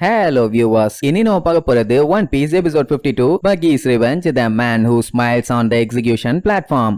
Hello viewers, இனி நம்ம பார்க்க போறது One Piece episode 52 Buggy's Revenge, the man who smiles on the execution platform.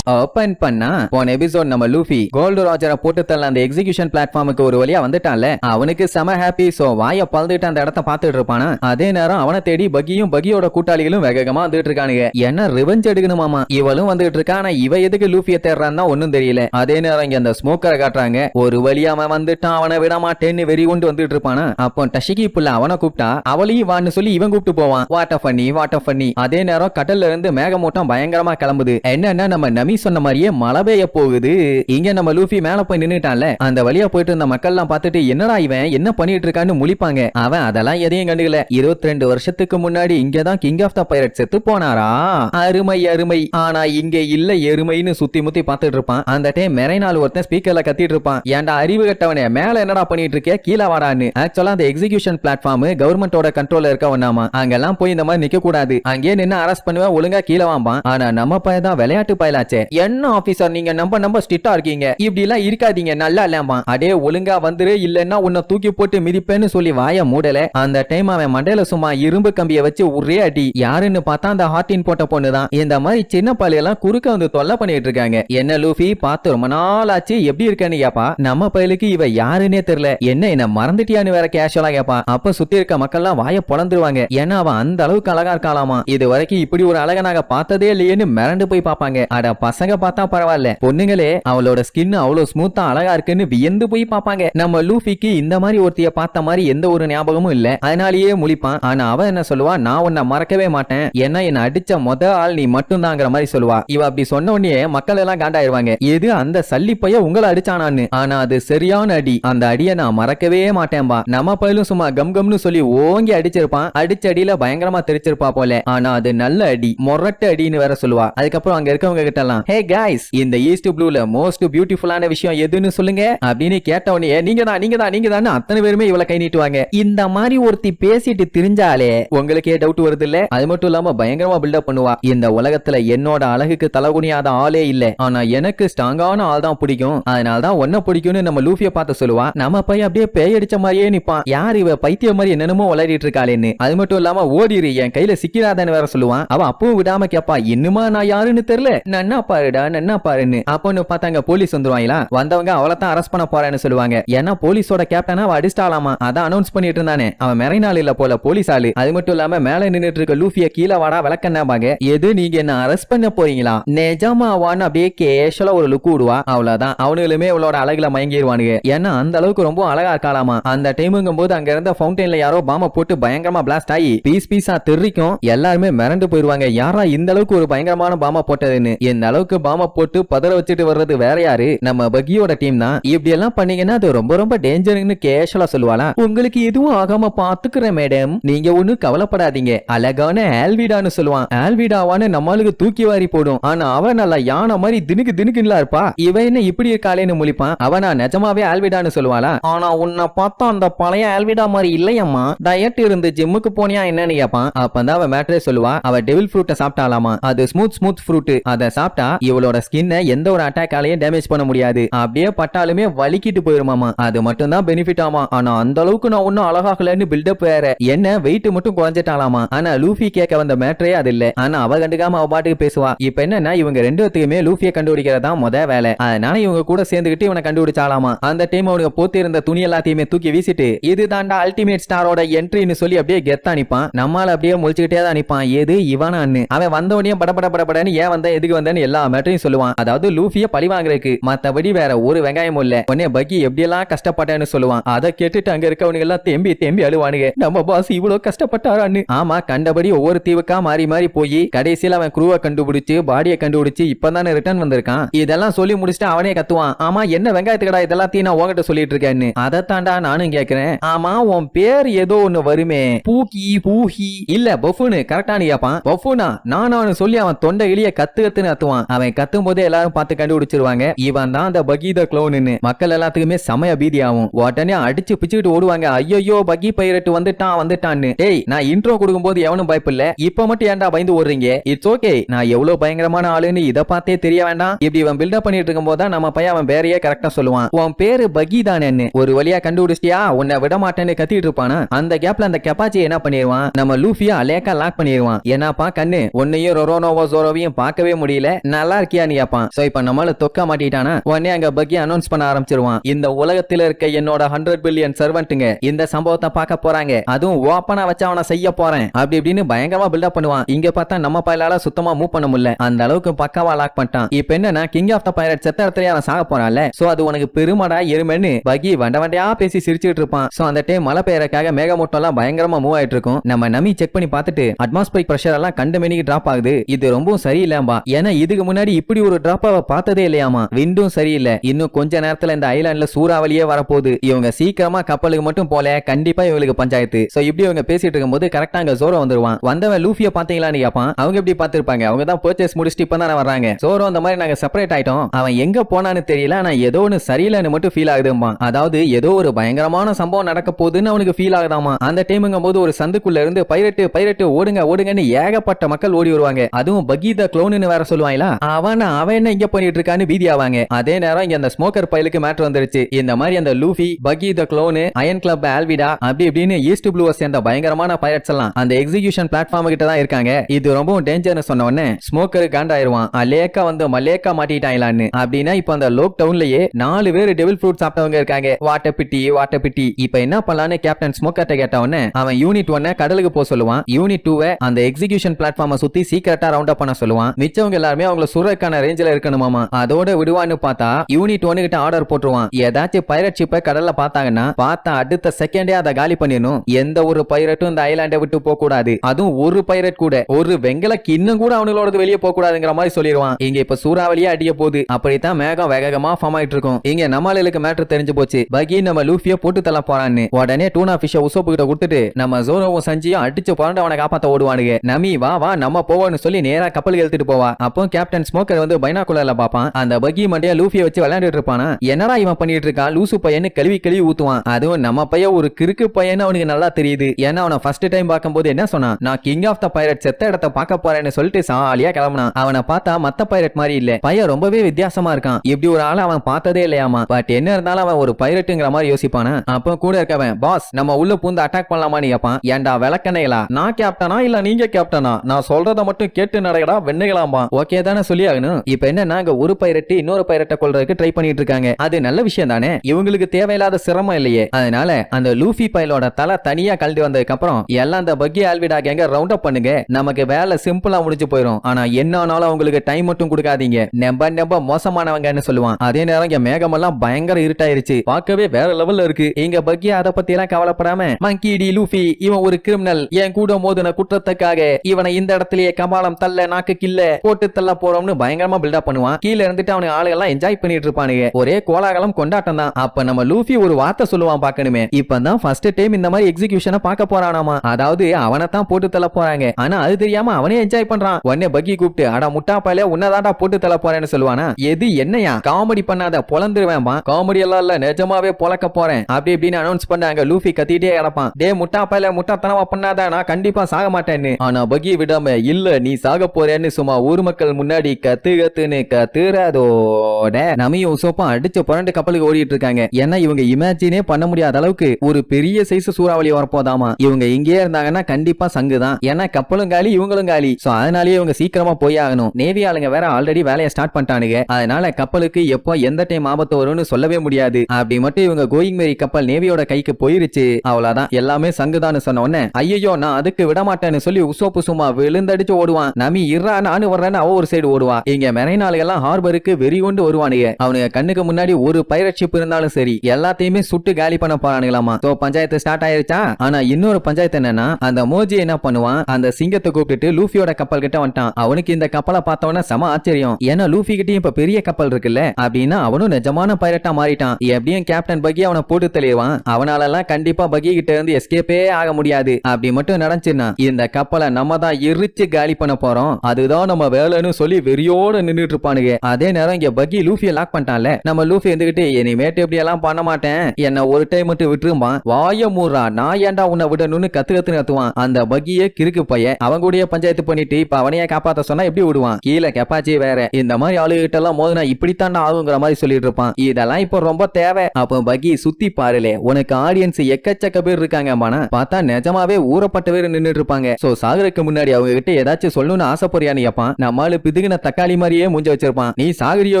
Open பண்ணா போன எபிசோட் நம்ம லூஃபி கோல்டு ராஜரை போட்டு தள்ள அந்த எக்ஸிகியூஷன் பிளாட்ஃபார்முக்கு ஒரு வழியா வந்துட்டான்ல. அவனுக்கு செம ஹாப்பி சோ வாய பழுதுட்டு அந்த இடத்த பாத்துட்டு இருப்பானா? அதே நேரம் அவனை தேடி பகியும் பகியோட கூட்டாளிகளும் வேகமா வந்துட்டு இருக்கானுங்க. என்ன ரிவெஞ்ச் எடுக்கணுமாமா இவளும் வந்துட்டு இருக்கா? ஆனா இவ எதுக்கு லூஃபிய தேடுறான்னு தான் ஒண்ணும் தெரியல. அதே நேரம் இங்க அந்த ஸ்மோக்கரை காட்டுறாங்க. ஒரு வழியா அவன் வந்துட்டான் அவனை விட மாட்டேன்னு வெறி கொண்டு வந்துட்டு இருப்பானா? அப்போ டஷிகி புள்ள அவனை கூப்பிட்டா அவளையும் வான்னு சொல்லி இவன் கூப்பிட்டு போவான். வாட்ட பண்ணி வாட்ட பண்ணி அதே நேரம் கடல்ல இருந்து மேகமூட்டம் பயங்கரமா கிளம்புது. என்னன்னா நம்ம நமி சொன்ன மாதிரியே மழை பெய்ய போகுது. இங்க நம்ம லூஃபி மேல போய் நின்னுட்டான்ல. அந்த வழியா போயிட்டு இருந்த மக்கள் எல்லாம் பார்த்துட்டு என்னடா இவன்? என்ன பண்ணிட்டு இருக்கான்னு முழிப்பாங்க. அவன் அதெல்லாம் எதையும் கண்டுக்கல. இருபத்தி ரெண்டு வருஷத்துக்கு முன்னாடி இங்கதான் கிங் ஆஃப் த பைரட் செத்து போனாரா? அருமை அருமை. ஆனா இங்க இல்ல எருமைன்னு சுத்தி முத்தி பார்த்துட்டு இருப்பான். அந்த டைம் மெரைனால் ஒருத்தன் ஸ்பீக்கர்ல கத்திட்டு இருப்பான். ஏன்டா அறிவு கட்டவனே மேல என்னடா பண்ணிட்டு இருக்கே? கீழே வாடான்னு. ஆக்சுவலா அந்த எக்ஸிகியூஷன் பிளாட்ஃபார்ம் கவர்மெண்டோட கண்ட்ரோல்ல இருக்க ஒண்ணாமா அங்கெல்லாம் போய் இந்த மாதிரி நிக்க கூடாது அங்கேயே நின்னு அரெஸ்ட் பண்ணுவேன் ஒழுங்கா கீழே வாம்பான். ஆனா நம்ம பையன் தான் விளையாட்டு பயலாச்சே. என்ன ஆபீசர் நீங்க நம்ப நம்ப ஸ்ட்ரிக்டா இருக்கீங்க? இப்படி எல்லாம் இருக்காதீங்க நல்லா இல்லாமா அடே ஒழுங்கா வந்துரு இல்லன்னா உன்னை தூக்கி போட்டு மிதிப்பேன்னு சொல்லி வாய மூடல. அந்த டைம் அவன் மண்டையில சும்மா இரும்பு கம்பிய வச்சு ஒரே அடி. யாருன்னு பார்த்தா அந்த ஹார்டின் போட்ட பொண்ணுதான் இந்த மாதிரி சின்ன பாலி எல்லாம் குறுக்க வந்து தொல்லை பண்ணிட்டு இருக்காங்க. என்ன லூஃபி பார்த்து ரொம்ப நாள் ஆச்சு. எப்படி இருக்கேன்னு கேப்பா நம்ம பயலுக்கு இவ யாருன்னே தெரியல. என்ன என்ன மறந்துட்டியான்னு வேற கேஷுவலா கேப்பா. அப்ப சுத்தி இருக்க மக்கள்லாம் வாய பொழந்துருவாங்க ஏன்னா அவன் அந்த அளவுக்கு அழகா இருக்காளாமா. இது வரைக்கும் இப்படி ஒரு அழகை நாங்க பார்த்ததே இல்லையேன்னு மிரண்டு போய் பாப்பாங்க அட பசங்க பார்த்தா பரவாயில்ல. பொண்ணுங்களே அவளோட ஸ்கின் அவ்வளவு ஸ்மூத்தா அழகா இருக்குன்னு வியந்து போய் பார்ப்பாங்க. நம்ம லூஃபிக்கு இந்த மாதிரி ஒருத்திய பார்த்த மாதிரி எந்த ஒரு ஞாபகமும் இல்ல. அதனாலேயே முழிப்பான். ஆனா அவ என்ன சொல்லுவா? நான் உன்னை மறக்கவே மாட்டேன். ஏன்னா என்ன அடிச்ச மொத ஆள் நீ மட்டும்தாங்கிற மாதிரி சொல்லுவா. இவ அப்படி சொன்ன உடனே மக்கள் எல்லாம் காண்டாயிருவாங்க. எது அந்த சல்லி பைய உங்களை அடிச்சானான்னு. ஆனா அது சரியான அடி. அந்த அடியை நான் மறக்கவே மாட்டேன்பா. நம்ம பயிலும் சும்மா கம் கம்னு சொல்லி ஓங்கி அடிச்சிருப்பான். அடிச்ச அடியில பயங்கரமா தெரிச்சிருப்பா போல. ஆனா அது நல்ல அடி. மொரட்டு அடின்னு வேற சொல்லுவா. அதுக்கப்புறம் அங்க இருக்கவங்க கிட்ட எல்லாம் ஹே கைஸ் இந்த ஈஸ்ட் ப்ளூல மோஸ்ட் பியூட்டிஃபுல்லான விஷயம் எதுன்னு சொல்லுங்க? அப்படின்னு கேட்ட உடனே நீங்க தான் நீங்க தான் நீங்க தான் அத்தனை பேருமே இவளை கை நீட்டுவாங்க. இந்த மாதிரி ஒருத்தி பேசிட்டு திரிஞ்சாலே உங்களுக்கே டவுட் வருது இல்ல அது மட்டும் இல்லாம பயங்கரமா பில்டப் பண்ணுவா. இந்த உலகத்துல என்னோட அழகுக்கு தலகுனியாத ஆளே இல்ல. ஆனா எனக்கு ஸ்ட்ராங்கான ஆள் தான் பிடிக்கும். அதனால தான் ஒன்ன பிடிக்கும்னு நம்ம லூஃபிய பார்த்து சொல்லுவா. நம்ம பையன் அப்படியே பேய் அடிச்ச மாதிரியே நிப்பான். யார் இவ பைத்திய மாதிரி என்னென்னமோ விளையாடிட்டு இருக்காளேன்னு. அது மட்டும் இல்லாம ஓடிரு என் கையில சிக்கிறாதன்னு வேற சொல்லுவான். அவன் அப்பவும் விடாம கேப்பா இன்னுமா நான் யாருன்னு தெரியல. நன்னா பாருடா நன்னா பாருன்னு? அப்போன்னு பார்த்தாங்க போலீஸ் வந்துருவாங்களா? வந்தவங்க அவளை தான் அரெஸ்ட் பண்ண போறேன்னு சொல்லுவாங்க. ஏன்னா போலீஸோட கேப்டனா அவ அடிச்சிட்டாலாமா அதான் அனௌன்ஸ் பண்ணிட்டு இருந்தானே. அவன் மெரைனாள் இல்ல போல போலீஸ் ஆளு. அது மட்டும் இல்லாம மேல நின்னுட்டு இருக்க லூஃபிய கீழே வாடா விளக்கன்னாபாங்க எது நீங்க என்ன அரெஸ்ட் பண்ண போறீங்களா? நிஜமாவான்னு அப்படியே கேஷுவலா ஒரு லுக் விடுவா அவ்வளவுதான். அவனுங்களுமே அவளோட அழகுல மயங்கிடுவானுங்க ஏன்னா அந்த அளவுக்கு ரொம்ப அழகா இருக்காளாமா? அந்த டைமுங்கும் போது அங்க இருந்த ஃபவுண்டைன்ல யாரோ பாம போட்டு பயங்கரமா பிளாஸ்ட் ஆகி பீஸ் பீஸா தெரிக்கும். எல்லாருமே மிரண்டு போயிருவாங்க. யாரா இந்த அளவுக்கு ஒரு பயங்கரமான பாம போட்டதுன்னு? இந்த அளவுக்கு பாம போட்டு பதற வச்சுட்டு வர்றது வேற யாரு? நம்ம பகியோட டீம் தான். இப்படி எல்லாம் பண்ணீங்கன்னா அது ரொம்ப ரொம்ப டேஞ்சர்னு கேஷுவலா சொல்லுவாளா உங்களுக்கு எதுவும் ஆகாம பாத்துக்கிறேன் மேடம் நீங்க ஒண்ணும் கவலைப்படாதீங்க. அழகான ஆல்விடான்னு சொல்லுவான். ஆல்விடாவான்னு நம்மளுக்கு தூக்கி வாரி போடும். ஆனா அவன் நல்லா யானை மாதிரி தினுக்கு தினுக்குலாம் இருப்பா. இவ என்ன இப்படி இருக்காளேன்னு முழிப்பான். அவனா நிஜமாவே ஆல்விடான்னு சொல்லுவாளா ஆனா உன்னை பார்த்தா அந்த பழைய ஆல்விடா மாதிரி இல்லையம்மா. டயட் இருந்து ஜிம்முக்கு போனியா என்னன்னு கேப்பான். அப்பதான் அவன் மேட்டரே சொல்லுவா. அவ டெவில் ஃப்ரூட்டை சாப்பிட்டாலாமா அது ஸ்மூத் ஸ்மூத் ஃப்ரூட் அதை சாப்பிட்டா இவளோட ஸ்கின்னை எந்த ஒரு அட்டாக்காலையும் டேமேஜ் பண்ண முடியாது. அப்படியே பட்டாலுமே வலிக்கிட்டு போயிருமாமா. அது மட்டும் தான் பெனிஃபிட் ஆமா. ஆனா அந்த அளவுக்கு நான் ஒன்னும் அழகாகலன்னு பில்டப் வேற. என்ன வெயிட் மட்டும் குறைஞ்சிட்டாலாமா? ஆனா லூஃபி கேட்க வந்த மேட்டரே அது இல்ல. ஆனா அவ கண்டுக்காம அவ பாட்டுக்கு பேசுவா. இப்ப என்னன்னா இவங்க ரெண்டு பேத்துக்குமே லூஃபிய கண்டுபிடிக்கிறதா முத வேலை. அதனால இவங்க கூட சேர்ந்துகிட்டு இவனை கண்டுபிடிச்சாலாமா? அந்த டைம் அவனுக்கு போத்தி இருந்த துணி எல்லாத்தையுமே தூக்கி வீசிட்டு இது தாண்டா அல்டிமேட் ஸ்டாரோட என்ட்ரின்னு சொல்லி அப்படியே கெத்தா நிப்பான். நம்மால அப்படியே முழிச்சுக்கிட்டே தான் நிப்பான். எது இவனான்னு? அவன் வந்த உடனே படபட படபடன்னு ஏன் வந்த? எதுக்கு வந்தேன்னு? எல்லா மேட்டரையும் சொல்லுவான். அதாவது லூஃபிய பழி வாங்குறதுக்கு மத்தபடி வேற ஒரு வெங்காயமும் இல்ல. உடனே பக்கி எப்படியெல்லாம் கஷ்டப்பட்டேன்னு சொல்லுவான். அதை கேட்டுட்டு அங்க இருக்கவனுங்க எல்லாம் தேம்பி தேம்பி அழுவானுங்க. நம்ம பாஸ் இவ்வளவு கஷ்டப்பட்டாரான்னு. ஆமா கண்டபடி ஒவ்வொரு தீவுக்கா மாறி மாறி போய் கடைசியில அவன் குருவை கண்டுபிடிச்சு பாடியை கண்டுபிடிச்சு இப்பதானே ரிட்டர்ன் வந்திருக்கான். இதெல்லாம் சொல்லி முடிச்சுட்டு அவனே கத்துவான். ஆமா என்ன வெங்காயத்துக்கடா இதெல்லாம் நான் உங்ககிட்ட சொல்லிட்டு இருக்கேன்னு. அதைத்தாண்டா நானும் கேக்குறேன். ஆமா உன் பேர் ஏதோ ஒண்ணு வருமே. பூகி. பூஹி இல்ல பஃபுன்னு கரெக்டா நீ கேப்பான். பஃபுனா நானானு சொல்லி அவன் தொண்டை இழிய கத்து கத்துன்னு கத்துவான் கத்துவான் அவன் கத்தும் போதே எல்லாரும் பார்த்து கண்டுபிடிச்சிருவாங்க. இவன் தான் அந்த பகீத க்ளோன்னு மக்கள் எல்லாத்துக்குமே செமைய பீதி ஆகும் உடனே அடிச்சு பிச்சுக்கிட்டு ஓடுவாங்க. ஐயோ பகி பைரட் வந்துட்டான் வந்துட்டான்னு. டேய் நான் இன்ட்ரோ கொடுக்கும்போது எவனும் பயப்பில்ல. இப்ப மட்டும் ஏன்டா பயந்து ஓடுறீங்க? இட்ஸ் ஓகே நான் எவ்வளவு பயங்கரமான ஆளுன்னு இத பார்த்தே தெரிய வேண்டாம். இப்படி இவன் பில்டப் பண்ணிட்டு இருக்கும் போது நம்ம பையன் அவன் பேரையே கரெக்டா சொல்லுவான். உன் பேரு பகிதானேன்னு ஒரு வழியா கண்டுபிடிச்சியா உன்னை விட மாட்டேன்னு கத்திட்டு இருப்பானா? அந்த கேப்ல அந்த கெப்பாச்சி என்ன பண்ணிடுவான் நம்ம லூஃபியா லேக்கா லாக் பண்ணிடுவான் என்னப்பா கண்ணு? உன்னையும் ரொரோனோவோ ஜோரோவையும் பார்க்கவே முடியல. நல்லா இருக்கியான்னு கேப்பான் சோ இப்ப நம்மள தொக்க மாட்டிட்டானா? உடனே அங்க பக்கி அனௌன்ஸ் பண்ண ஆரம்பிச்சிருவான். இந்த உலகத்துல இருக்க என்னோட ஹண்ட்ரட் பில்லியன் சர்வெண்ட்டுங்க இந்த சம்பவத்தை பார்க்க போறாங்க. அதுவும் ஓப்பனா வச்சு அவனை செய்ய போறேன். அப்படி இப்படின்னு பயங்கரமா பில்டப் பண்ணுவான். இங்க பார்த்தா நம்ம பயிலால சுத்தமா மூவ் பண்ண முடியல. அந்த அளவுக்கு பக்காவா லாக் பண்ணிட்டான். இப்ப என்னன்னா கிங் ஆஃப் த பைரட் செத்த இடத்துல அவன் சாக போறான்ல. சோ அது உனக்கு பெருமடா எருமைன்னு பகி வண்ட வண்டையா பேசி சிரிச்சுட்டு இருப்பான். சோ அந்த டைம் மழை பெய்யறக்காக மேகமூட்டம் எல்லாம் பயங்கரமா மூவ் ஆயிட்டு இருக்கும். நம்ம நம்பி செக் பண்ணி பார்த்துட்டு அட்மாஸ்பியரிக் பிரஷர் எல்லாம் கண்டு மணிக்கு டிராப் ஆகுது. இது ரொம்பவும் சரியில்லாம்பா ஏன்னா இதுக்கு முன்னாடி இப்படி ஒரு டிராப்பாவை பார்த்ததே இல்லையாமா? விண்டும் சரியில்லை. இன்னும் கொஞ்ச நேரத்துல இந்த ஐலாண்ட்ல சூறாவளியே வரப்போகுது. இவங்க சீக்கிரமா கப்பலுக்கு மட்டும் போல கண்டிப்பா இவங்களுக்கு பஞ்சாயத்து. சோ இப்படி இவங்க பேசிட்டு இருக்கும்போது கரெக்டா அங்க ஜோரோ வந்துருவான். வந்தவன் லூஃபிய பாத்தீங்களான்னு கேப்பான் அவங்க எப்படி பாத்திருப்பாங்க அவங்க தான் பர்ச்சேஸ் முடிச்சுட்டு இப்ப தானே வர்றாங்க. ஜோரோ அந்த மாதிரி நாங்க செப்பரேட் ஆயிட்டோம். அவன் எங்க போனான்னு தெரியல ஆனா ஏதோ ஒன்னு சரியில்லைன்னு மட்டும் ஃபீல் ஆகுதுமா அதாவது ஏதோ ஒரு பயங்கரமான சம்பவம் நடக்க போகுதுன்னு அவனுக்கு ஃபீல் ஆகுதாமா அந்த டைமுங்கும் போது ஒரு சந்துக்குள்ள இருந்து பைரட்டு பைரட்டு ஓடுங்க ஓடுங்கன்னு ஏகப்பட்ட மக்கள் ஓடி வருவாங்க. அதுவும் பகீத க்ளோன்னு வேற சொல்லுவாங்களா? அவன் அவன் என்ன இங்க பண்ணிட்டு இருக்கான்னு பீதி ஆவாங்க. அதே நேரம் இங்க அந்த ஸ்மோக்கர் பைலுக்கு மேட்ரு வந்துருச்சு. இந்த மாதிரி அந்த Luffy Buggy the clown iron club Alvida அப்படி இப்படின்னு ஈஸ்ட் ப்ளூவை சேர்ந்த பயங்கரமான பைரட்ஸ் எல்லாம் அந்த எக்ஸிகியூஷன் பிளாட்ஃபார்ம் கிட்ட தான் இருக்காங்க. இது ரொம்பவும் டேஞ்சர்னு சொன்ன உடனே ஸ்மோக்கர் காண்டாயிருவான். அலேக்கா வந்து மலேக்கா மாட்டிட்டாங்களான்னு. அப்படின்னா இப்போ அந்த லோக் டவுன்லயே நாலு பேர் டெவில் ஃப்ரூட் சாப்பிட்டவங்க இருக்காங்க. வாட்ட பிட்டி வாட்ட பிட்டி. இப்போ என்ன பண்ணலான்னு கேப்டன் ஸ்மோக்கர்ட்ட கேட்ட உடனே அவன் யூனிட் ஒன்ன கடலுக்கு போக சொல்லுவான். யூனிட் டூவை அந்த எக்ஸிகியூஷன் பிளாட்ஃபார்மை சுத்தி சீக்கிரட்டா ரவுண்ட் அப் பண்ண சொல்லுவான். மிச்சவங்க எல்லாருமே அவங்கள சுரக்கான ரேஞ்சில் இருக்கணுமாமா அதோட விடுவான்னு பார்த்தா யூனிட் ஒன்னு கிட்ட ஆர்டர் போட்டுருவான். ஏதாச்சும் பைரட் ஷிப்பை கடல்ல பார்த்தாங்கன்னா பார்த்தா அடுத்த செகண்டே அதை காலி பண்ணிடணும். எந்த ஒரு பைரட்டும் இந்த ஐலாண்டை விட்டு போக கூடாது அதுவும் ஒரு பைரட் கூட. ஒரு வெங்கல கிண்ணம் கூட அவங்களோட வெளியே போக கூடாதுங்கிற மாதிரி சொல்லிடுவான். இங்க இப்ப சூறாவளியே அடிய போகுது. அப்படித்தான் மேகம் வேகமா ஃபார்ம் ஆயிட்டு இருக்கும். இங்க நம்மளுக்கு மேட்ரு தெரிஞ்சு போச்சு. பகி நம்ம லூஃபியை போட்டு தள்ள போறான்னு. உடனே டூனா பிஷ உசோப்பு கிட்ட கொடுத்துட்டு நம்ம ஜோரோவும் சஞ்சியும் அடிச்சு புரண்டு அவனை காப்பாத்த ஓடுவானுங்க. நமி வா வா நம்ம போவோம்னு சொல்லி நேரா கப்பலுக்கு எழுத்துட்டு போவா. அப்போ கேப்டன் ஸ்மோக்கர் வந்து பைனாக்குலர்ல பாப்பான் அந்த பகி மண்டையா லூஃபிய வச்சு விளையாண்டுட்டு இருப்பானா? என்னடா இவன் பண்ணிட்டு இருக்கான் லூசு பையன்னு கழுவி கழுவி ஊத்துவான். அதுவும் நம்ம பையன் ஒரு கிறுக்கு பையன்னு அவனுக்கு நல்லா தெரியுது. ஏன்னா அவனை ஃபர்ஸ்ட் டைம் பார்க்கும்போது என்ன சொன்னான்? நான் கிங் ஆஃப் த பைரட் செத்த இடத்த பார்க்க போறேன்னு சொல்லிட்டு சாலியா கிளம்புனான். அவனை பார்த்தா மத்த பைரட் மாதிரி இல்ல. பையன் ரொம்பவே வித்தியாசமா இருக்கான். இப்படி ஒரு ஆள் அவன் பார்த்ததே இல்லையாமா? பட் என்ன இருந்தாலும் அவன் ஒரு பைரட்டுங்கிற மாதிரி யோசிப்பானா? அப்போ கூட இருக்கவன் பாஸ் நம்ம உள்ள பூந்து அட்டாக் பண்ணலாமான்னு கேட்பான் ஏன்டா விளக்கணைகளா நான் கேப்டனா இல்ல நீங்க கேப்டனா நான் சொல்றத மட்டும் கேட்டு நடக்கடா வெண்ணுகளாம்பா ஓகே தானே சொல்லி ஆகணும் இப்ப என்னன்னா அங்க ஒரு பைரட்டு இன்னொரு பைரட்டை கொள்றதுக்கு ட்ரை பண்ணிட்டு இருக்காங்க அது நல்ல விஷயம் தானே? இவங்களுக்கு தேவையில்லாத சிரமம் இல்லையே. அதனால அந்த லூஃபி பைலோட தலை தனியா கழட்டி வந்ததுக்கு அப்புறம் எல்லாம் அந்த பக்கி ஆல்விடா கேங்க ரவுண்ட் அப் பண்ணுங்க. நமக்கு வேலை சிம்பிளா முடிஞ்சு போயிடும் ஆனா என்ன ஆனாலும் அவங்களுக்கு டைம் மட்டும் கொடுக்காதீங்க. நெம்ப நெம்ப மோசமானவங்கன்னு சொல்லுவான். அதே நேரம் இங்க மேகமெல்லாம் பயங்கர இருட்டாயிருச்சு. பார்க்கவே வேற லெவல்ல இருக்கு. எங்க பக்கி அதை பத்தி எல்லாம் கவலைப்படாம மங்கி டி லூஃபி இவன் ஒரு கிரிமினல் என் கூட மோதின குற்றத்துக்காக இவனை இந்த இடத்திலேயே கபாலம் தள்ள நாக்கு கில்ல போட்டு தள்ள போறோம்னு பயங்கரமா பில்டப் பண்ணுவான். கீழ இருந்துட்டு அவனுக்கு ஆளுகெல்லாம் என்ஜாய் பண்ணிட்டு இருப்பானுங்க. ஒரே கோலாகலம் கொண்டாட்டம் தான். அப்ப நம்ம லூஃபி ஒரு வார்த்தை சொல்லுவான் பாக்கணுமே இப்பதான் ஃபர்ஸ்ட் டைம் இந்த மாதிரி எக்ஸிகியூஷனை பார்க்க போறானாமா? அதாவது அவனை தான் போட்டு தள்ள போறாங்க. ஆனா அது தெரியாம அவனே என்ஜாய் பண்றான். உடனே பக்கி கூப்பிட்டு அட முட்டா பையல போட்டு தள்ள போறேன்னு சொல்லுவானா? எது என்னையா? காமெடி பண்ணாத பொலந்துருவேன்பா காமெடி எல்லாம் இல்ல நிஜமாவே பொழக்க போறேன். அப்படி இப்படின்னு அனௌன்ஸ் பண்ணாங்க. லூஃபி கத்திட்டே கிடப்பான். டே முட்டா முட்டாத்தனமா பண்ணாத நான் கண்டிப்பா சாக மாட்டேன்னு. ஆனா பகி விடாம இல்ல நீ சாக போறேன்னு சும்மா ஊர் மக்கள் முன்னாடி கத்து கத்துன்னு கத்துறதோட நமியும் உசோப்பும் அடிச்சு புரண்டு கப்பலுக்கு ஓடிட்டு இருக்காங்க ஏன்னா இவங்க இமேஜினே பண்ண முடியாத அளவுக்கு ஒரு பெரிய சைஸ் சூறாவளி வரப்போதாமா? இவங்க இங்கேயே இருந்தாங்கன்னா கண்டிப்பா சங்கு தான். ஏன்னா கப்பலும் காலி இவங்களும் காலி. சோ அதனாலேயே இவங்க சீக்கிரமா போய் ஆகணும். நேவி ஆளுங்க வேற ஆல்ரெடி வேலையை ஸ்டார்ட் பண்ணிட்டானுங்க. அதனால கப்பலுக்கு எப்போ எந்த டைம் ஆபத்து வரும்னு சொல்லவே முடியாது. அப்படி மட்டும் இவங்க கோயிங் மேரி கப்பல் நேவியோட கைக்கு போயிருச்சு. அவ்வளவுதான். எல்லாமே சங்குதான்னு சொன்ன உடனே ஐயோ நான் அதுக்கு விட மாட்டேன்னு சொல்லி உசோப்பு சும்மா விழுந்தடிச்சு ஓடுவான். நமி இறா நானு வர்றேன்னு அவ ஒரு சைடு ஓடுவா இங்க மெரைனாளுகெல்லாம் ஹார்பருக்கு வெறி கொண்டு வருவானுங்க. அவனுங்க கண்ணுக்கு முன்னாடி ஒரு பைரட் ஷிப் இருந்தாலும் சரி எல்லாத்தையுமே சுட்டு காலி பண்ண போறானுங்களாமா. சோ பஞ்சாயத்து ஸ்டார்ட் ஆயிருச்சா? ஆனா இன்னொரு பஞ்சாயத்து என்னன்னா அந்த மோஜி என்ன பண்ணுவான்? அந்த சிங்கத்தை கூப்பிட்டுட்டு லூஃபியோட கப்பல் கிட்ட வந்துட்டான். அவனுக்கு இந்த கப்பலை பார்த்தவன சம ஆச்சரியம். ஏன்னா லூஃபி கிட்டயும் இப்ப பெரிய கப்பல் இருக்குல்ல? அப்படின்னா அவனும் நிஜமான பைரட்டா மாறிட்டான். எப்படியும் கேப்டன் பகி அவனை போட்டு தெளிவான் அவனால எல்லாம் கண்டிப்பா பகி கிட்ட இருந்து எஸ்கேப்பே ஆக முடியாது. அப்படி மட்டும் நடந்துச்சுன்னா இந்த கப்பலை நம்ம தான் எரிச்சு காலி பண்ண போறோம். அதுதான் நம்ம வேலைன்னு சொல்லி சொல்லி வெறியோட நின்னுட்டு இருப்பானுங்க. அதே நேரம் இங்க பக்கி லூஃபிய லாக் பண்ணிட்டான்ல. நம்ம லூஃபி இருந்துகிட்டு இனிமேட்டு இப்படி எல்லாம் பண்ண மாட்டேன். என்ன ஒரு டைம் மட்டும் விட்டுருமா வாய மூறா நான் ஏன்டா உன்னை விடணும்னு கத்து கத்து நடத்துவான் அந்த பக்கியே கிறுக்கு பையன் அவங்க கூடயே பஞ்சாயத்து பண்ணிட்டு இப்ப அவனையே காப்பாத்த சொன்னா எப்படி விடுவான்? கீழே கெப்பாச்சி வேற. இந்த மாதிரி ஆளுகிட்ட எல்லாம் மோதினா இப்படித்தான் ஆகுங்கிற மாதிரி சொல்லிட்டு இருப்பான். இதெல்லாம் இப்போ ரொம்ப தேவை. அப்போ பகி சுத்தி பாருலே. உனக்கு ஆடியன்ஸ் எக்கச்சக்க பேர் இருக்காங்க மானா. பார்த்தா நிஜமாவே ஊறப்பட்ட பேர் நின்னுட்டு இருப்பாங்க. சோ சாகுறதுக்கு முன்னாடி அவங்க கிட்ட ஏதாச்சும் சொல்லணும்னு ஆசைப்படுறியான்னு கேப்பான் பிதுக்கு பிதுகின தக்காளி மாதிரியே மூஞ்ச வச்சிருப்பான். நீ சாகுறியோ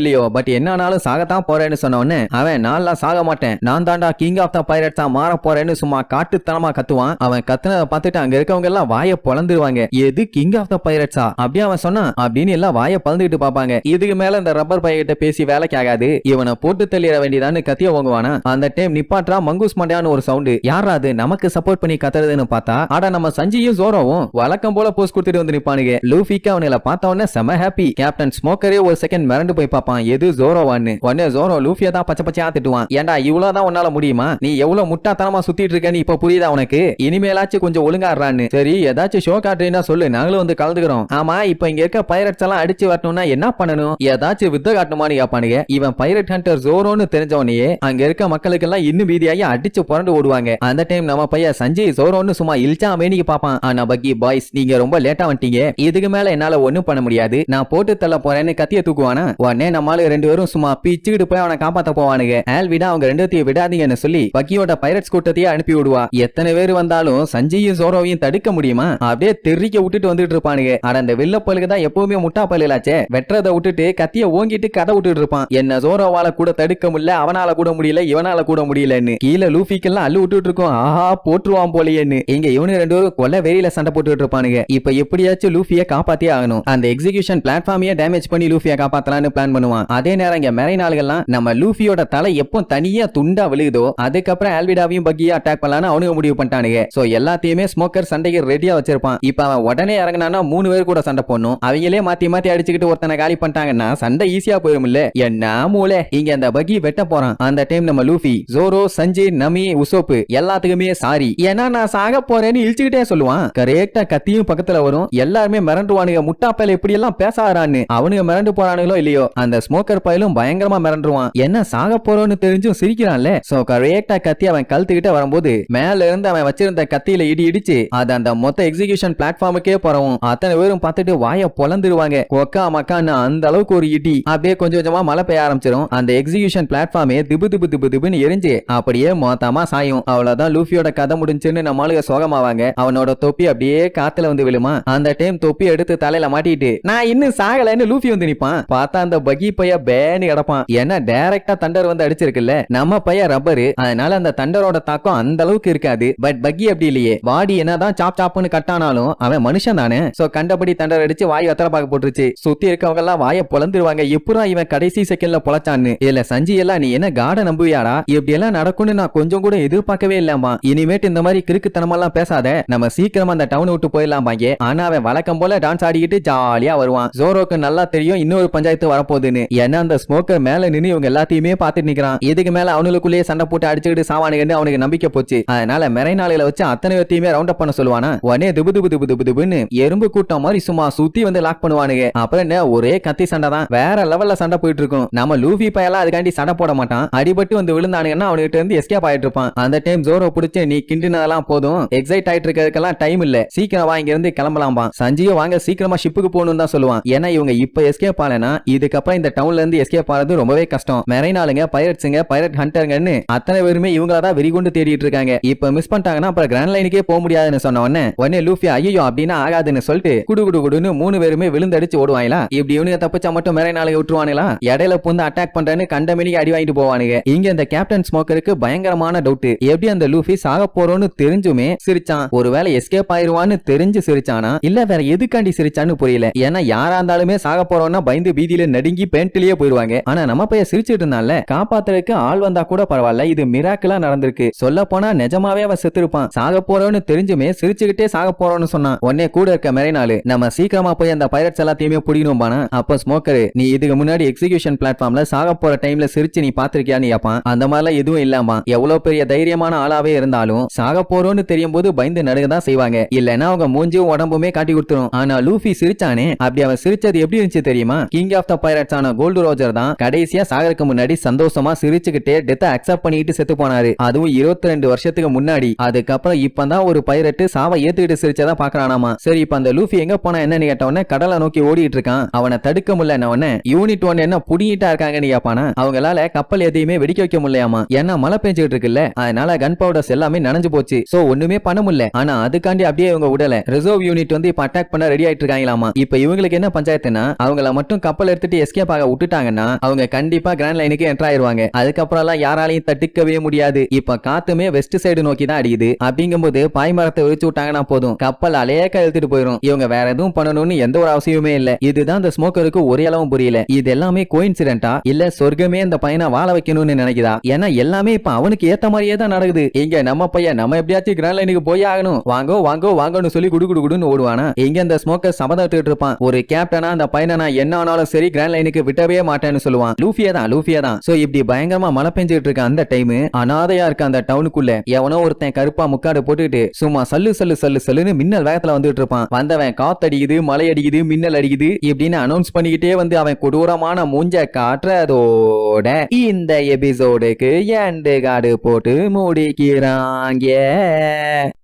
இல்லையோ பட் என்னானாலும் சாகத்தான் போறேன்னு சொன்ன உடனே அவன் நான்லாம் சாக மாட்டேன். நான் தாண்டா கிங் ஆஃப் த பைரட்ஸா மாற போறேன்னு சும்மா காட்டுத்தனமா கத்துவான். அவன் கத்துனதை பார்த்துட்டு அங்க இருக்கவங்க எல்லாம் வாய பொழந்துருவாங்க. எது கிங் ஆஃப் த பைரட்ஸா அப்படியே அவன் சொன்னான். அப்படின்னு எல்லாம் வாய பழந்துட்டு பாப்பாங்க இதுக்கு மேல இந்த ரப்பர் பையகிட்ட பேசி வேலைக்கு ஆகாது. இவனை போட்டு தள்ளிட வேண்டியதான்னு கத்திய வாங்குவானா அந்த டைம் நிப்பாட்டா மங்கூஸ் மண்டையான்னு ஒரு சவுண்டு யாரா அது? நமக்கு சப்போர்ட் பண்ணி கத்துறதுன்னு பார்த்தா? ஆடா நம்ம சஞ்சியும் ஜோரோவும் வழக்கம் போல போஸ்ட் கொடுத்துட்டு வந்து நிப்பானுங்க. லூஃபிக்கு அவனுல பார்த்த உடனே செம ஹாப்பி கேப்டன் ஸ்மோக்கரே ஒரு செகண்ட் மிரண்டு போய் பார்ப்பான். எது ஜோரோவான்னு? உடனே ஜோரோ லூஃபியா தான் பச்சை பச்சையா திட்டுவான். ஏன்டா இவ்வளவுதான் உன்னால முடியுமா? நீ எவ்வளவு முட்டாத்தனமா சுத்திட்டு இருக்கேன்னு இப்ப புரியுதா உனக்கு? இனிமேலாச்சும் கொஞ்சம் ஒழுங்காடுறான்னு. சரி ஏதாச்சும் ஷோ காட்டுறீங்கன்னா சொல்லு. நாங்களும் வந்து கலந்துக்கிறோம். ஆமா இப்ப இங்க இருக்க பைரட்ஸ் எல்லாம் அடிச்சு வரணும்னா என்ன பண்ணணும்? ஏதாச்சும் வித்த காட்டணுமான்னு கேப்பானுங்க. இவன் பைரட் ஹண்டர் ஜோரோன்னு தெரிஞ்சவனையே அங்க இருக்க மக்களுக்கு எல்லாம் இன்னும் மீதியாகி அடிச்சு புரண்டு ஓடுவாங்க. அந்த டைம் நம்ம பையன் சஞ்சய் ஜோரோன்னு சும்மா இல்ச்சா வேணிக்கு பாப்பான் ஆனா பக்கி பாய்ஸ் நீங்க ரொம்ப லேட்டா வந்துட்டீங்க. இதுக்கு மேல என்னால ஒண்ணும் பண்ண முடியாது. நான் போட்டு தள்ள போறேன்னு கத்திய தூக்குவானா? உடனே நம்மளு ரெண்டு பேரும் சும்மா பிச்சுக்கிட்டு போய் அவனை காப்பாத்த போவானுங்க. ஆல்விடா அவங்க ரெண்டுத்தையும் விடாதீங்கன்னு சொல்லி பக்கியோட பைரட்ஸ் கூட்டத்தையே அனுப்பி விடுவா. எத்தனை பேர் வந்தாலும் சஞ்சயும் சோரோவையும் தடுக்க முடியுமா? அப்படியே தெறிக்க விட்டுட்டு வந்துட்டு இருப்பானுங்க. ஆனா அந்த வில்லப்பலுக்கு தான் எப்பவுமே முட்டா பல்லுலாச்சே வெட்டுறதை விட்டுட்டு கத்திய ஓங்கிட்டு கதை விட்டுட்டு இருப்பான். என்ன சோரோவால கூட தடுக்க முடியல அவனால கூட முடியல இவனால கூட முடியலன்னு. கீழே லூஃபிக்கெல்லாம் அள்ளு விட்டுட்டு இருக்கோம். ஆஹா போட்டுருவான் போலயேன்னு. இங்க இவனு ரெண்டு பேரும் கொல்ல வெறியில சண்டை போட்டுட்டு இருப்பானுங்க. இப்ப எப்படியாச்சும் லூஃபிய காப்பாத்தியே ஆகணும். அந்த எக்ஸிகியூஷன் பிளாட்ஃபார்மையே டேமேஜ் பண்ணி லூஃபியை காப்பாத்தலாம்னு பிளான் பண்ணுவான். அதே நேரம் இங்க மெரைன் நாள்கள்லாம் நம்ம லூஃபியோட தலை எப்போ தனியா துண்டா விழுகுதோ அதுக்கப்புறம் ஆல்விடாவையும் பக்கியா அட்டாக் பண்ணலாம்னு அவனுங்க முடிவு பண்ணிட்டானுங்க. சோ எல்லாத்தையுமே ஸ்மோக்கர் சண்டைக்கு ரெடியா வச்சிருப்பான். இப்ப அவன் உடனே இறங்கினானா மூணு பேர் கூட சண்டை போடணும். அவங்களே மாத்தி மாத்தி அடிச்சுக்கிட்டு ஒருத்தனை காலி பண்ணிட்டாங்கன்னா சண்டை ஈஸியா போயிடும் இல்ல என்ன மூளை? இங்க அந்த பகி வெட்ட போறான். அந்த டைம் நம்ம லூஃபி ஜோரோ சஞ்சய் நமி உசோப்பு எல்லாத்துக்குமே சாரி ஏன்னா நான் சாக போறேன்னு இழிச்சுக்கிட்டே சொல்லுவான். கரெக்டா கத்தியும் பக்கத்துல வரும். எல்லாருமே மிரண்டுவானுங்க. முட்டாப்பையில இப்படி எல்லாம் பேச ஆறான்னு அவனுங்க மிரண்டு போறானுங்களோ இல்லையோ? அந்த ஸ்மோக்கர் பையலும் பயங்கரமா மிரண்டுருவான். என்ன சாக போறோம்னு தெரிஞ்சும் சிரிக்கிறான்ல? சோ கரெக்டா கத்தி அவன் கழுத்துக்கிட்ட வரும்போது மேல இருந்து அவன் வச்சிருந்த கத்தியில இடி இடிச்சு அது அந்த மொத்த எக்ஸிகியூஷன் பிளாட்ஃபார்முக்கே போறவும் அத்தனை பேரும் பார்த்துட்டு வாய பொலந்துருவாங்க. கொக்கா மக்கான்னு அந்த அளவுக்கு ஒரு இடி. அப்படியே கொஞ்சம் கொஞ்சமா மழை பெய்ய ஆரம்பிச்சிரும். அந்த எக்ஸிகியூஷன் பிளாட்ஃபார்மே திபு திபு திபு திபுன்னு எரிஞ்சு அப்படியே மொத்தமா சாயும். அவ்வளவுதான் லூஃபியோட கதை முடிஞ்சுன்னு நம்மளுக்கு சோகமாவாங்க. அவனோட தொப்பி அப்படியே காத்துல வந்து விழுமா? அந்த டைம் தொப்பி எடுத்து தலையில மாட்டிட்டு நான் இன்னும் சாகலைன்னு லூஃபி வந்து நிப்பான். பார்த்தா அந்த பகி பைய பேனு கிடப்பான். ஏன்னா டைரக்டா தண்டர் வந்து அடிச்சிருக்குல்ல. நம்ம பைய ரப்பரு. அதனால அந்த தண்டரோட தாக்கம் அந்த அளவுக்கு இருக்காது. பட் பக்கி அப்படி இல்லையே. வாடி என்னதான் சாப் சாப்னு கட்டானாலும் அவன் மனுஷன் தானே. சோ கண்டபடி தண்டர் அடிச்சு வாய் வத்தல பாக்க போட்டுருச்சு. சுத்தி இருக்கவங்க எல்லாம் வாய பொழந்துருவாங்க எப்படா இவன் கடைசி செகண்ட்ல பொழைச்சான்னு. இல்ல சஞ்சி எல்லாம் நீ என்ன காட நம்புவியாடா? இப்படி எல்லாம் நடக்கும்னு நான் கொஞ்சம் கூட எதிர்பார்க்கவே இல்லாமா இனிமேட்டு இந்த மாதிரி கிறுக்குத்தனமெல்லாம் பேசாத. நம்ம சீக்கிரமா அந்த டவுன் விட்டு போயிடலாம் பாங்க ஆனா அவன் வழக்கம் போல டான்ஸ் ஆடிக்கிட்டு ஜாலியா வருவான். ஜோரோக்கு நல்லா தெரியும் இன்னொரு பஞ்சாயத்து வரப்போகுதுன்னு. ஏன்னா அந்த ஸ்மோக்கர் மேல நின்னு இவங்க எல்லாத்தையுமே பாத்துட்டு நிக்கிறான். இதுக்கு மேல அவனுக்குள்ளேயே சண்டை போட்டு அடிச்சுக்கிட்டு சாவானுங்கன்னு அவனுக்கு நம்பிக்கை போச்சு. அதனால மெரை நாளையில வச்சு அத்தனை பேர்த்தையுமே ரவுண்ட் அப் பண்ண சொல்லுவானா? உடனே திபு திபு திபு திபு திபுன்னு எறும்பு கூட்டம் மாதிரி சும்மா சுத்தி வந்து லாக் பண்ணுவானுங்க. அப்புறம் என்ன? ஒரே கத்தி சண்டை தான். வேற லெவல்ல சண்டை போயிட்டு இருக்கும். நம்ம லூஃபி பயலா அதுக்காண்டி சண்டை போட மாட்டான். அடிபட்டு வந்து விழுந்தானுங்கன்னா அவனுகிட்ட இருந்து எஸ்கேப் ஆயிட்டு இருப்பான். அந்த டைம் ஜோரோ பிடிச்சு நீ கிண்டினதெல்லாம் போதும். எக்ஸைட் ஆயிட்டு இருக்கிறதுக்கெல்லாம் டைம் இல்ல. சீக்கிரம் வாங்கி இருந்து கிளம்பலாம்பா சஞ்சீவ வாங்க சீக்கிரமா ஷிப்புக்கு போகணும்னு தான் சொல்லுவான். ஏன்னா இவங்க இப்ப எஸ்கேப் ஆலனா இதுக்கப்புறம் இந்த டவுன்ல இருந்து எஸ்கேப் ஆறது ரொம்பவே கஷ்டம். மெரைனாளுங்க பைரட்ஸுங்க பைரட் ஹண்டருங்கன்னு அத்தனை பேருமே இவங்கள தான் வெறிகொண்டு தேடிட்டு இருக்காங்க. இப்ப மிஸ் பண்ணிட்டாங்கன்னா அப்புறம் கிராண்ட் லைனுக்கே போக முடியாதுன்னு சொன்ன உடனே உடனே லூஃபி ஐயோ அப்படின்னா ஆகாதுன்னு சொல்லிட்டு குடு குடு குடுன்னு மூணு பேருமே விழுந்தடிச்சு ஓடுவாங்களா? இப்படி இவனுங்க தப்பிச்சா மட்டும் மெரைனாளுங்க விட்டுருவானுங்களா? இடையில புந்து அட்டாக் பண்றேன்னு கண்டமணிக்கு அடி வாங்கிட்டு போவானுங்க. இங்க இந்த கேப்டன் ஸ்மோக்கருக்கு பயங்கரமான டவுட் எப்படி அந்த லூஃபி சாக போறோம்னு தெரிஞ்சுமே சிரிச்சான். ஒருவேளை எஸ்கேப் ஆயிருவான்னு தெரிஞ்சு சிரிச்சானா? இல்ல வேற எதுக்காண்டி சிரிச்சான்னு புரியல. ஏன்னா யாரா யாரா இருந்தாலுமே சாக போறோம்னா பயந்து பீதியில நடுங்கி பேண்ட்லயே போயிருவாங்க. ஆனா நம்ம பையன் சிரிச்சிட்டு இருந்தால காப்பாத்துறதுக்கு ஆள் வந்தா கூட பரவாயில்ல. இது மிராக்கிளா நடந்திருக்கு. சொல்ல போனா நிஜமாவே அவன் செத்துருப்பான். சாக போறோம்னு தெரிஞ்சுமே சிரிச்சுக்கிட்டே சாக போறோம்னு சொன்னான். உடனே கூட இருக்க மெரைனாலு நம்ம சீக்கிரமா போய் அந்த பைரட்ஸ் எல்லாத்தையுமே பிடிக்கணும் பானா அப்ப ஸ்மோக்கரு நீ இதுக்கு முன்னாடி எக்ஸிகியூஷன் பிளாட்ஃபார்ம்ல சாக போற டைம்ல சிரிச்சு நீ பாத்திருக்கியான்னு கேப்பான் அந்த மாதிரிலாம் எதுவும் இல்லாமா? எவ்வளவு பெரிய தைரியமான ஆளாவே இருந்தாலும் சாக போறோம்னு தெரியும் போது பயந்து நடுங்க தான் செய்வாங்க. இல்லைன்னா அவங்க மூஞ்சும் உடம்புமே காட்டி கொடுத்துரும். ஆனா லூஃபி சிரிச்சானே அப்படி அவன் சிரிச்சது எப்படி இருந்துச்சு தெரியுமா? கிங் ஆஃப் த பைரட்ஸ் ஆன கோல்டு ரோஜர் தான் கடைசியா சாகருக்கு முன்னாடி சந்தோஷமா சிரிச்சுக்கிட்டே டெத்தை அக்செப்ட் பண்ணிட்டு செத்து போனாரு. அதுவும் இருபத்தி ரெண்டு வருஷத்துக்கு முன்னாடி. அதுக்கப்புறம் இப்பதான் ஒரு பைரட்டு சாவை ஏத்துக்கிட்டு சிரிச்சதான் பாக்குறானாமா சரி இப்ப அந்த லூஃபி எங்க போனா என்னன்னு கேட்டவன கடலை நோக்கி ஓடிட்டு இருக்கான். அவனை தடுக்க முடியல உடனே யூனிட் ஒன் என்ன புடிங்கிட்டா இருக்காங்கன்னு கேப்பானா? அவங்களால கப்பல் எதையுமே வெடிக்க வைக்க முடியாமா ஏன்னா மழை பெஞ்சுட்டு இருக்குல்ல. அதனால கன் பவுடர்ஸ் எல்லாமே நனைஞ்சு போச்சு. சோ ஒண்ணுமே பண்ண முடியல. ஆனா அதுக்காண்டி அப்படியே இவங்க விடல. ரிசர்வ் யூனிட் வந்து இப்ப அட்டாக் பண்ண ரெடி ஆயிட்டு இருக்காங்களாமா? இப்ப இவங்களுக்கு என்ன பஞ்சாயத்துனா அவங்கள மட்டும் கப்பல் எடுத்துட்டு எஸ்கேப் ஆக விட்டுட்டாங்கன்னா அவங்க கண்டிப்பா கிராண்ட் லைனுக்கு என்டர் ஆயிருவாங்க. அதுக்கப்புறம் எல்லாம் யாராலையும் தட்டிக்கவே முடியாது. இப்ப காத்துமே வெஸ்ட் சைடு நோக்கி தான் அடிக்குது. அப்படிங்கும்போது பாய்மரத்தை விரிச்சு விட்டாங்கன்னா போதும். கப்பல் அலையக்க எழுத்துட்டு போயிடும் இவங்க வேற எதுவும் பண்ணணும்னு எந்த ஒரு அவசியமே இல்ல. இதுதான் இந்த ஸ்மோக்கருக்கு ஒரே அளவும் புரியல. இது எல்லாமே கோயின்சிடென்டா இல்ல சொர்க்கமே இந்த பையனை வாழ வைக்கணும்னு நினைக்குதா? ஏன்னா எல்லாமே இப்ப அவனுக்கு ஏத்த மாதிரியே தான் நடக்குது. இங்க நம்ம பையன் நம்ம எப்படியாச்சும் கிராண்ட் லைனுக்கு போய் ஆகணும். வாங்கோ வாங்கோ வாங்கன்னு சொல்லி குடு குடு குடுன்னு ஓடுவானா? இங்க இந்த ஸ்மோக்கர் சபதத்துட்டு இருப்பான். ஒரு கேப்டனா அந்த பையனை நான் என்ன ஆனாலும் சரி கிராண்ட் லைனுக்கு விட்டவே மாட்டேன்னு சொல்லுவான். லூஃபியா தான் லூஃபியா தான். சோ இப்படி பயங்கரமா மழை பெஞ்சிட்டு இருக்க அந்த டைம் அனாதையா இருக்க அந்த டவுனுக்குள்ள எவனோ ஒருத்தன் கருப்பா முக்காடு போட்டுட்டு சும்மா சல்லு சல்லு சல்லு சல்லுன்னு மின்னல் வேகத்துல வந்துட்டு இருப்பான். வந்தவன் காத்தடிக்குது மழை அடிக்குது மின்னல் அடிக்குது இப்படின்னு அனௌன்ஸ் பண்ணிக்கிட்டே வந்து அவன் கொடூரமான மூஞ்ச காட்டுறதோட இந்த எபிசோடுக்கு எண்டு காடு போட்டு முடிக்கிறாங்க.